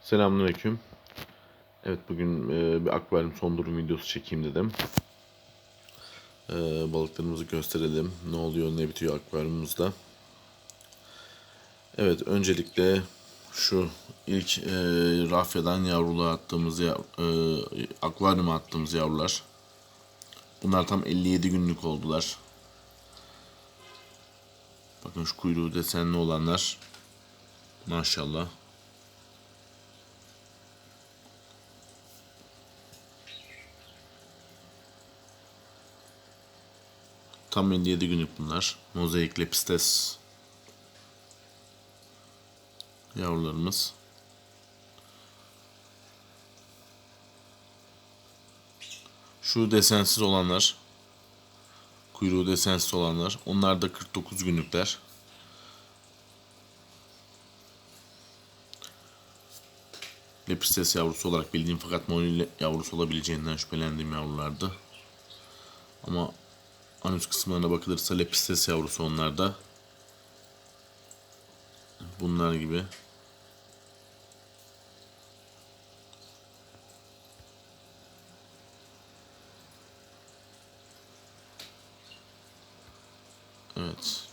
Selamünaleyküm. Evet bugün e, bir akvaryum son durum videosu çekeyim dedim. E, balıklarımızı gösterelim. Ne oluyor ne bitiyor akvaryumumuzda. Evet öncelikle şu ilk e, rafyadan yavruluğa attığımız e, akvaryuma attığımız yavrular. Bunlar tam 57 günlük oldular. Bakın şu kuyruğu desenli olanlar. Maşallah. Tam 57 günlük bunlar. Mozaik lepistes yavrularımız. Şu desensiz olanlar, kuyruğu desensiz olanlar, onlar da 49 günlükler. Lepistes yavrusu olarak bildiğim fakat Monil yavrusu olabileceğinden şüphelendiğim yavrulardı. Ama anüs kısımlarına bakılırsa lepistes yavrusu onlarda. Bunlar gibi. Evet.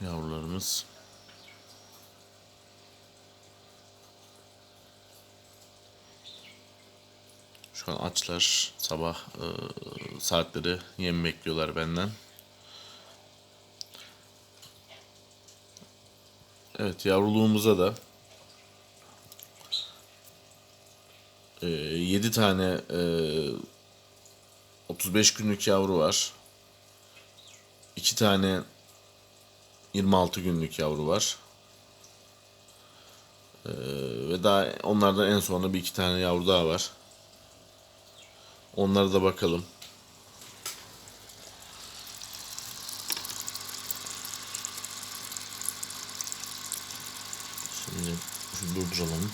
Yavrularımız. Şu an açlar. Sabah e, saatleri yem bekliyorlar benden. Evet yavruluğumuza da e, 7 tane e, 35 günlük yavru var. 2 tane 26 günlük yavru var. Ee, ve daha onlardan en sonunda bir iki tane yavru daha var. Onlara da bakalım. Şimdi şu durduralım.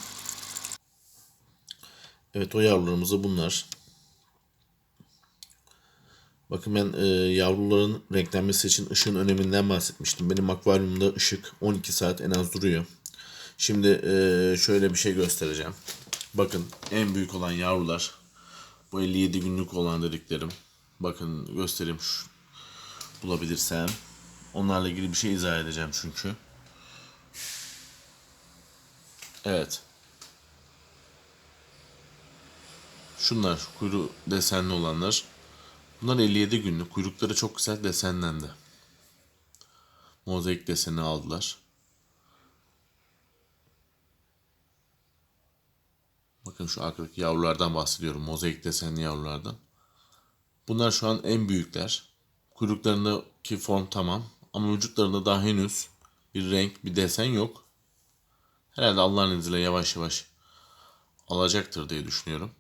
Evet o yavrularımız da bunlar. Bakın ben e, yavruların renklenmesi için ışığın öneminden bahsetmiştim. Benim akvaryumda ışık 12 saat en az duruyor. Şimdi e, şöyle bir şey göstereceğim. Bakın en büyük olan yavrular. Bu 57 günlük olan dediklerim. Bakın göstereyim şu bulabilirsem. Onlarla ilgili bir şey izah edeceğim çünkü. Evet. Şunlar kuyruğu desenli olanlar. Bunlar 57 günlük. Kuyrukları çok güzel desenlendi. Mozaik deseni aldılar. Bakın şu arkadaki yavrulardan bahsediyorum. Mozaik desenli yavrulardan. Bunlar şu an en büyükler. Kuyruklarındaki form tamam. Ama vücutlarında daha henüz bir renk, bir desen yok. Herhalde Allah'ın izniyle yavaş yavaş alacaktır diye düşünüyorum.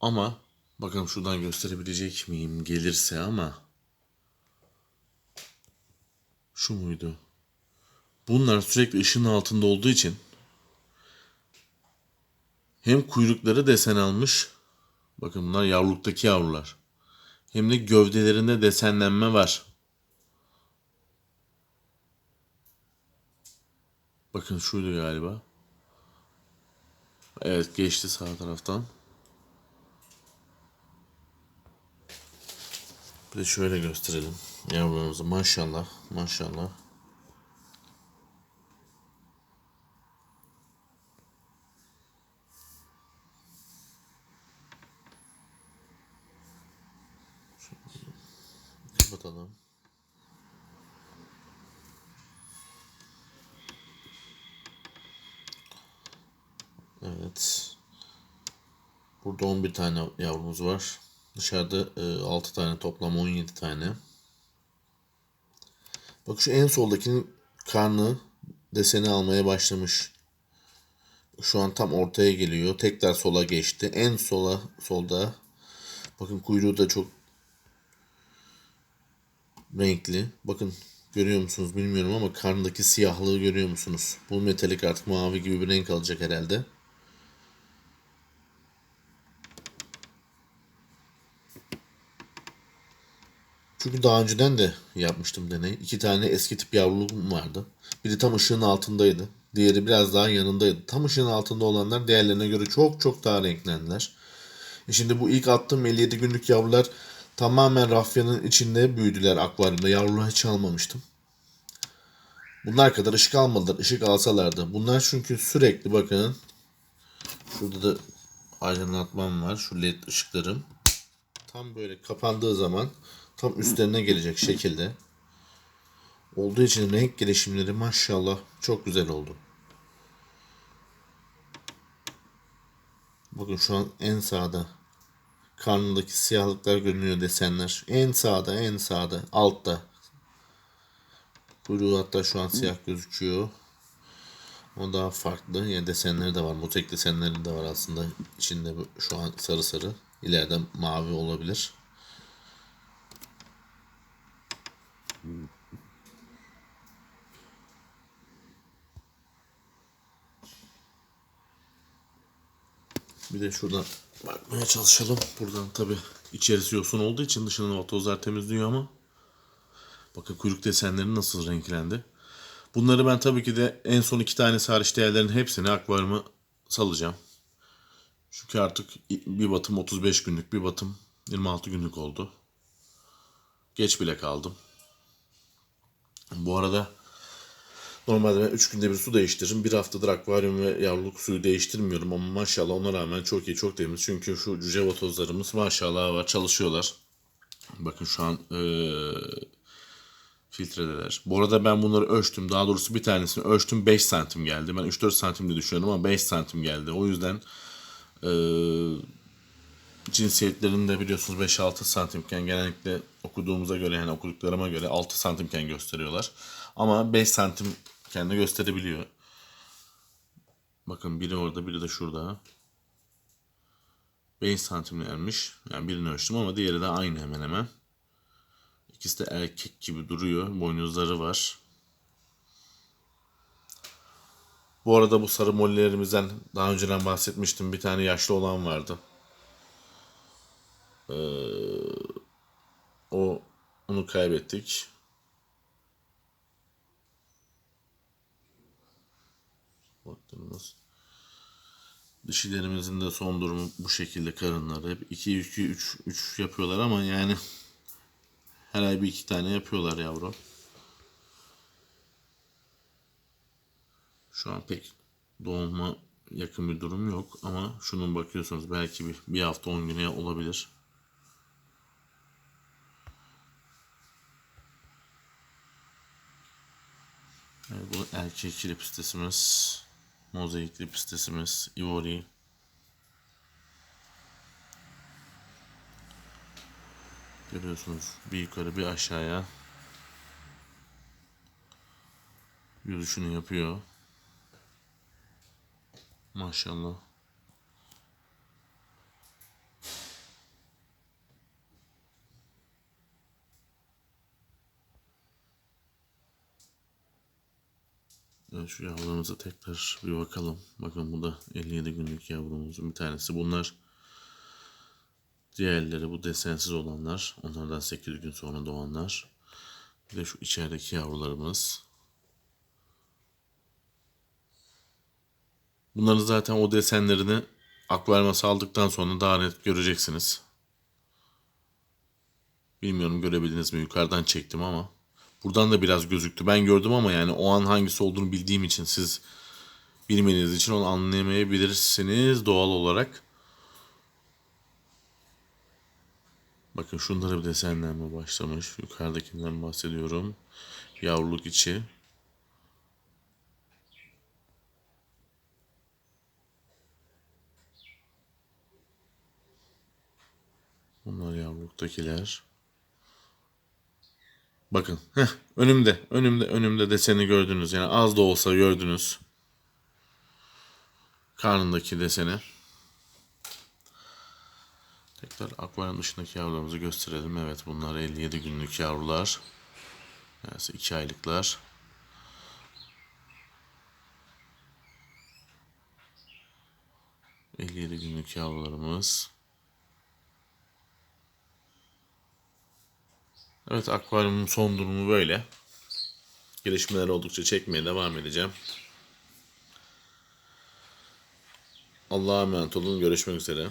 Ama bakın şuradan gösterebilecek miyim gelirse ama şu muydu? Bunlar sürekli ışığın altında olduğu için hem kuyrukları desen almış. Bakın bunlar yavruluktaki yavrular. Hem de gövdelerinde desenlenme var. Bakın şuydu galiba. Evet geçti sağ taraftan. Bir de şöyle gösterelim yavrularımızı. Maşallah, maşallah. Kapatalım. Evet. Burada 11 tane yavrumuz var. Dışarıda e, 6 tane toplam 17 tane. Bak şu en soldakinin karnı deseni almaya başlamış. Şu an tam ortaya geliyor. Tekrar sola geçti. En sola solda bakın kuyruğu da çok renkli. Bakın Görüyor musunuz bilmiyorum ama karnındaki siyahlığı görüyor musunuz? Bu metalik artık mavi gibi bir renk alacak herhalde. Çünkü daha önceden de yapmıştım deney. İki tane eski tip yavruluğum vardı. Biri tam ışığın altındaydı. Diğeri biraz daha yanındaydı. Tam ışığın altında olanlar diğerlerine göre çok çok daha renklendiler. E şimdi bu ilk attığım 57 günlük yavrular tamamen rafyanın içinde büyüdüler akvaryumda. Yavruları hiç almamıştım. Bunlar kadar ışık almadılar. Işık alsalardı. Bunlar çünkü sürekli bakın. Şurada da aydınlatmam var. Şu led ışıklarım. Tam böyle kapandığı zaman tam üstlerine gelecek şekilde. Olduğu için renk gelişimleri maşallah çok güzel oldu. Bakın şu an en sağda. Karnındaki siyahlıklar görünüyor desenler. En sağda, en sağda, altta. Kuyruğu hatta şu an siyah gözüküyor. O daha farklı. Yani desenleri de var. Motek desenleri de var aslında. İçinde şu an sarı sarı. İleride mavi olabilir. Bir de şuradan bakmaya çalışalım. Buradan tabi içerisi yosun olduğu için dışının vatozlar temizliyor ama bakın kuyruk desenleri nasıl renklendi. Bunları ben tabii ki de en son iki tane hariç değerlerin hepsini akvaryuma salacağım. Çünkü artık bir batım 35 günlük, bir batım 26 günlük oldu. Geç bile kaldım. Bu arada normalde ben 3 günde bir su değiştiririm. Bir haftadır akvaryum ve yavruluk suyu değiştirmiyorum ama maşallah ona rağmen çok iyi, çok temiz. Çünkü şu cüce vatozlarımız maşallah var, çalışıyorlar. Bakın şu an eee filtredeler. Bu arada ben bunları ölçtüm. Daha doğrusu bir tanesini ölçtüm 5 santim geldi. Ben 3-4 santim diye düşünüyorum ama 5 santim geldi. O yüzden eee cinsiyetlerini de biliyorsunuz 5-6 santimken genellikle okuduğumuza göre yani okuduklarıma göre 6 santimken gösteriyorlar. Ama 5 santimken de gösterebiliyor. Bakın biri orada biri de şurada. 5 santimlermiş. Yani birini ölçtüm ama diğeri de aynı hemen hemen. İkisi de erkek gibi duruyor. Boynuzları var. Bu arada bu sarı mollerimizden daha önceden bahsetmiştim. Bir tane yaşlı olan vardı. Ee, o onu kaybettik. Baktığımız dişilerimizin de son durumu bu şekilde karınları. Hep 2 2 3 3 yapıyorlar ama yani her ay bir iki tane yapıyorlar yavru. Şu an pek doğuma yakın bir durum yok ama şunun bakıyorsunuz belki bir, bir hafta 10 güne olabilir. Evet, bu erkek lipistesimiz, mozaik lipistesimiz, ivory. Görüyorsunuz bir yukarı bir aşağıya yürüyüşünü yapıyor. Maşallah. Evet, şu yavrularımıza tekrar bir bakalım. Bakın bu da 57 günlük yavrumuzun bir tanesi. Bunlar diğerleri bu desensiz olanlar. Onlardan 8 gün sonra doğanlar. Bir de şu içerideki yavrularımız. Bunların zaten o desenlerini akvaryuma saldıktan sonra daha net göreceksiniz. Bilmiyorum görebildiniz mi? Yukarıdan çektim ama. Buradan da biraz gözüktü. Ben gördüm ama yani o an hangisi olduğunu bildiğim için siz bilmediğiniz için onu anlayamayabilirsiniz doğal olarak. Bakın şunlara bir desenlenme başlamış. Yukarıdakinden bahsediyorum. Yavruluk içi. Bunlar yavruluktakiler. Bakın. Heh, önümde. Önümde. Önümde deseni gördünüz. Yani az da olsa gördünüz. Karnındaki deseni. Tekrar akvaryum dışındaki yavrularımızı gösterelim. Evet bunlar 57 günlük yavrular. Yani 2 aylıklar. ...57 günlük yavrularımız. Evet akvaryumun son durumu böyle. Gelişmeler oldukça çekmeye devam edeceğim. Allah'a emanet olun. Görüşmek üzere.